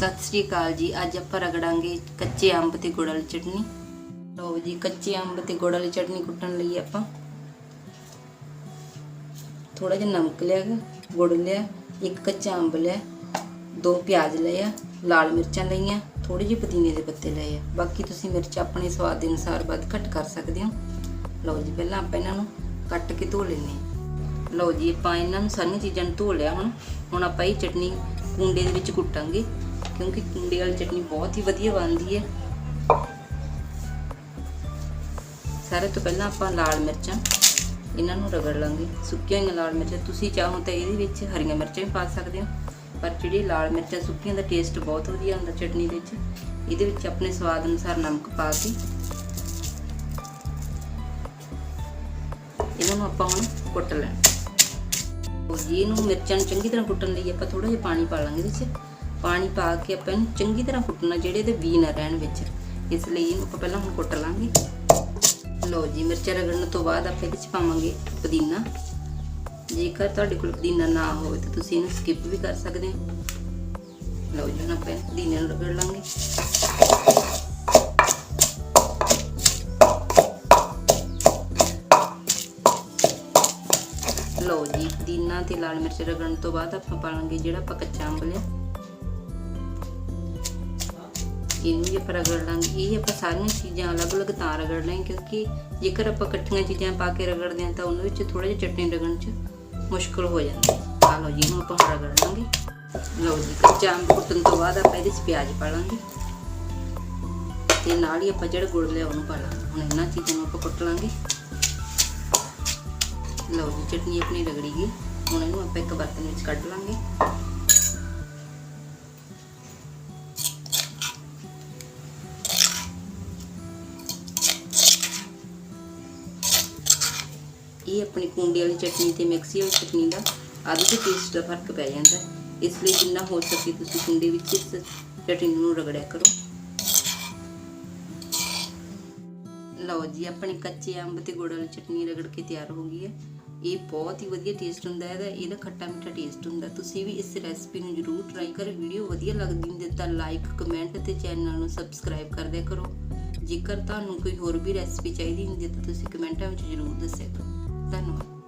ਸਤਿ ਸ੍ਰੀ ਅਕਾਲ ਜੀ। ਅੱਜ ਆਪਾਂ ਰਗੜਾਂਗੇ ਕੱਚੇ ਅੰਬ ਤੇ ਗੁੜ ਵਾਲੀ ਚਟਨੀ। ਲਓ ਜੀ ਕੱਚੇ ਅੰਬ ਤੇ ਗੁੜ ਵਾਲੀ ਚਟਨੀ ਕੁੱਟਣ ਲਈ ਆਪਾਂ ਥੋੜਾ ਜਿਹਾ ਨਮਕ ਲਿਆ ਗਾ, ਗੁੜ ਲਿਆ ਇੱਕ ਕੱਚਾ ਅੰਬ ਲਿਆ ਦੋ ਪਿਆਜ਼ ਲਏ ਆ ਲਾਲ ਮਿਰਚਾਂ ਲਈਆਂ ਥੋੜੇ ਜਿਹੇ ਪੁਦੀਨੇ ਦੇ ਪੱਤੇ ਲਏ ਆ। ਬਾਕੀ ਤੁਸੀਂ ਮਿਰਚ ਆਪਣੇ ਸਵਾਦ ਦੇ ਅਨੁਸਾਰ ਵੱਧ ਘੱਟ ਕਰ ਸਕਦੇ ਹੋ। ਲਓ ਜੀ ਪਹਿਲਾਂ ਆਪਾਂ ਇਹਨਾਂ ਨੂੰ ਕੱਟ ਕੇ ਧੋ ਲੈਂਦੇ ਹਾਂ। ਲਓ ਜੀ ਆਪਾਂ ਇਹਨਾਂ ਨੂੰ ਸਾਰੀਆਂ ਚੀਜ਼ਾਂ ਨੂੰ ਧੋ ਲਿਆ ਹੁਣ। ਹੁਣ ਆਪਾਂ ਇਹ ਚਟਨੀ ਕੁੰਡੇ ਦੇ ਵਿੱਚ ਕੁੱਟਾਂਗੇ। ਕਿਉਂਕਿ ਕੁੰਡੇ ਵਾਲੀ ਚਟਨੀ ਬਹੁਤ ਹੀ ਵਧੀਆ ਬਣਦੀ ਹੈ। ਸਾਰੇ ਤੋਂ ਪਹਿਲਾਂ ਆਪਾਂ ਲਾਲ ਮਿਰਚਾਂ, ਇਹਨਾਂ ਨੂੰ ਰਗੜ ਲਾਂਗੇ। ਸੁੱਕੀਆਂ ਹੋਈਆਂ ਲਾਲ ਮਿਰਚਾਂ, ਤੁਸੀਂ ਚਾਹੋ ਤਾਂ ਇਹਦੇ ਵਿੱਚ ਹਰੀਆਂ ਮਿਰਚਾਂ ਵੀ ਪਾ ਸਕਦੇ ਹੋ, ਪਰ ਜਿਹੜੀ ਲਾਲ ਮਿਰਚਾਂ ਸੁੱਕੀਆਂ ਦਾ ਟੇਸਟ ਬਹੁਤ ਵਧੀਆ ਹੁੰਦਾ ਚਟਨੀ ਦੇ ਵਿੱਚ, ਇਹਦੇ ਵਿੱਚ ਆਪਣੇ ਸਵਾਦ ਅਨੁਸਾਰ ਨਮਕ ਪਾ ਕੇ ਇਹਨਾਂ ਨੂੰ ਆਪਾਂ ਹੁਣ ਕੁੱਟ ਲੈਣਾ। ਉਹ ਜੀ ਇਹਨੂੰ ਮਿਰਚਾਂ ਨੂੰ ਚੰਗੀ ਤਰ੍ਹਾਂ ਕੁੱਟਣ ਲਈ ਆਪਾਂ ਥੋੜਾ ਜਿਹਾ ਪਾਣੀ ਪਾ ਲਾਂਗੇ ਇਹਦੇ ਵਿੱਚ। ਪਾਣੀ ਪਾ ਕੇ ਆਪਾਂ ਇਹਨੂੰ ਚੰਗੀ ਤਰ੍ਹਾਂ ਕੁੱਟਣਾ, ਜਿਹੜੇ ਇਹਦੇ ਬੀ ਨਾ ਰਹਿਣ ਵਿੱਚ। ਇਸ ਲਈ ਇਹਨੂੰ ਆਪਾਂ ਪਹਿਲਾਂ ਹੁਣ ਕੁੱਟ ਲਾਂਗੇ। ਲਓ ਜੀ, ਮਿਰਚਾਂ ਰਗੜਨ ਤੋਂ ਬਾਅਦ ਆਪਾਂ ਇਹਦੇ ਵਿੱਚ ਪਾਵਾਂਗੇ ਪੁਦੀਨਾ। ਜੇਕਰ ਤੁਹਾਡੇ ਕੋਲ ਪੁਦੀਨਾ ਨਾ ਹੋਵੇ ਤਾਂ ਤੁਸੀਂ ਇਹਨੂੰ ਸਕਿਪ ਵੀ ਕਰ ਸਕਦੇ ਹੋ। ਲਓ ਜੀ, ਹੁਣ ਆਪਾਂ ਪੁਦੀਨੇ ਨੂੰ ਰਗੜ ਲਾਂਗੇ। ਲਓ ਜੀ, ਪੁਦੀਨਾ ਤੇ ਲਾਲ ਮਿਰਚ ਰਗੜਨ ਤੋਂ ਬਾਅਦ ਆਪਾਂ ਪਾਵਾਂਗੇ ਜਿਹੜਾ ਆਪਾਂ ਕੱਚਾ ਅੰਬ ਲਿਆ। ਇਹਨੂੰ ਵੀ ਆਪਾਂ ਰਗੜ ਲਾਂਗੇ। ਇਹ ਆਪਾਂ ਸਾਰੀਆਂ ਚੀਜ਼ਾਂ ਅਲੱਗ-ਅਲੱਗ ਤਾਂ ਰਗੜ ਲਾਂਗੇ ਕਿਉਂਕਿ ਜੇਕਰ ਆਪਾਂ ਇਕੱਠੀਆਂ ਚੀਜ਼ਾਂ ਪਾ ਕੇ ਰਗੜਦੇ ਹਾਂ ਤਾਂ ਉਹਨਾਂ ਵਿੱਚ ਥੋੜਾ ਜਿਹਾ ਚਟਨੀ ਰਗੜਨ 'ਚ ਮੁਸ਼ਕਲ ਹੋ ਜਾਂਦੀ। ਹੈ ਆ ਲਓ ਜੀ, ਇਹਨੂੰ ਆਪਾਂ ਰਗੜ ਲਾਂਗੇ। ਲਓ ਜੀ ਕੱਚਾ ਅੰਬ ਕੁੱਟਣ ਤੋਂ ਬਾਅਦ ਆਪਾਂ ਇਹਦੇ 'ਚ ਪਿਆਜ਼ ਪਾ ਲਾਂਗੇ। ਤੇ ਨਾਲ ਹੀ ਆਪਾਂ ਜਿਹੜਾ ਗੁੜ ਲਿਆ ਉਹਨੂੰ ਪਾ ਲਾਂਗੇ। ਹੁਣ ਇਹਨਾਂ ਚੀਜ਼ਾਂ ਨੂੰ ਆਪਾਂ ਕੁੱਟ ਲਾਂਗੇ। ਲਓ ਜੀ, ਚਟਨੀ ਆਪਣੀ ਰਗੜੀ ਗਈ। ਹੁਣ ਇਹਨੂੰ ਆਪਾਂ ਇੱਕ ਬਰਤਨ ਵਿੱਚ ਕੱਢ ਲਾਂਗੇ। ਇਹ ਆਪਣੀ ਕੁੰਡੇ ਵਾਲੀ ਚਟਨੀ ਤੇ ਮਿਕਸੀ ਵਾਲੀ ਚਟਨੀ ਦਾ ਆਦਿ ਦੇ ਟੇਸਟ ਦਾ ਫ਼ਰਕ ਪੈ ਜਾਂਦਾ ਇਸ ਲਈ ਜਿੰਨਾ ਹੋ ਸਕੇ ਤੁਸੀਂ ਕੁੰਡੇ ਵਿੱਚ ਇਸ ਚਟਨੀ ਨੂੰ ਰਗੜਿਆ ਕਰੋ। ਲਓ ਜੀ, ਆਪਣੀ ਕੱਚੇ ਅੰਬ ਤੇ ਗੁੜ ਵਾਲੀ ਚਟਨੀ ਰਗੜ ਕੇ ਤਿਆਰ ਹੋ ਗਈ ਹੈ। ਇਹ ਬਹੁਤ ਹੀ ਵਧੀਆ ਟੇਸਟ ਹੁੰਦਾ ਹੈ, ਇਹਦਾ ਇਹਦਾ ਖੱਟਾ ਮਿੱਠਾ ਟੇਸਟ ਹੁੰਦਾ ਤੁਸੀਂ ਵੀ ਇਸ ਰੈਸਪੀ ਨੂੰ ਜਰੂਰ ਟਰਾਈ ਕਰੋ। ਵੀਡੀਓ ਵਧੀਆ ਲੱਗਦੀ ਹੁੰਦੀ ਤਾਂ ਲਾਈਕ ਕਮੈਂਟ ਤੇ ਚੈਨਲ ਨੂੰ ਸਬਸਕ੍ਰਾਈਬ ਕਰ ਦਿਆ ਕਰੋ। ਜੇਕਰ ਤੁਹਾਨੂੰ ਕੋਈ ਹੋਰ ਵੀ ਰੈਸਪੀ ਚਾਹੀਦੀ ਹੁੰਦੀ ਹੈ ਤਾਂ ਤੁਸੀਂ ਕਮੈਂਟਾਂ ਵਿੱਚ ਜਰੂਰ ਦੱਸਿਆ ਕਰੋ। Ganon.